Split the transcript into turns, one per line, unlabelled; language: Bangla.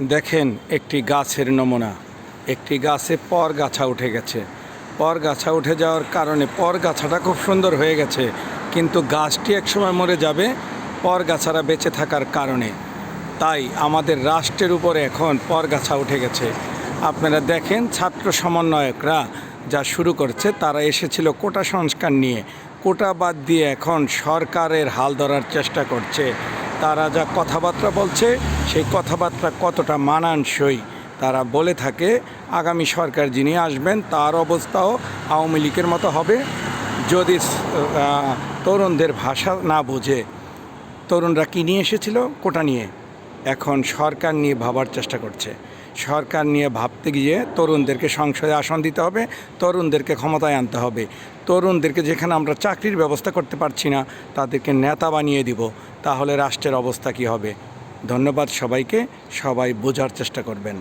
দেখেন একটি গাছের নমুনা। একটি গাছে পর গাছা উঠে গেছে। পর গাছা উঠে যাওয়ার কারণে পর গাছাটা খুব সুন্দর হয়ে গেছে। কিন্তু গাছটি একসময় মরে যাবে পর গাছারা বেঁচে থাকার কারণে। তাই আমাদের রাষ্ট্রের উপরে এখন পর গাছা উঠে গেছে। আপনারা দেখেন ছাত্র সমন্বয়করা যা শুরু করছে, তারা এসেছিল কোটা সংস্কার নিয়ে। কোটা বাদ দিয়ে এখন সরকারের হাল ধরার চেষ্টা করছে। তারা যা কথাবার্তা বলছে, সেই কথাবার্তা কতটা মানানসই তারা বলে থাকে। আগামী সরকার যিনি আসবেন, তার অবস্থাও আওয়ামী লীগের মতো হবে। যদি তরুণদের ভাষা না বোঝে, তরুণরা কী নিয়ে এসেছিল? কোটা নিয়ে। এখন সরকার নিয়ে ভাবার চেষ্টা করছে। সরকার নিয়ে ভাবতে গিয়ে তরুণদেরকে সংসদে আসন দিতে হবে, তরুণদেরকে ক্ষমতায় আনতে হবে। তরুণদেরকে যেখানে আমরা চাকরির ব্যবস্থা করতে পারছি না, তাদেরকে নেতা বানিয়ে দিব। তাহলে রাষ্ট্রের অবস্থা কি হবে? ধন্যবাদ সবাইকে, সবাই বোঝার চেষ্টা করবেন।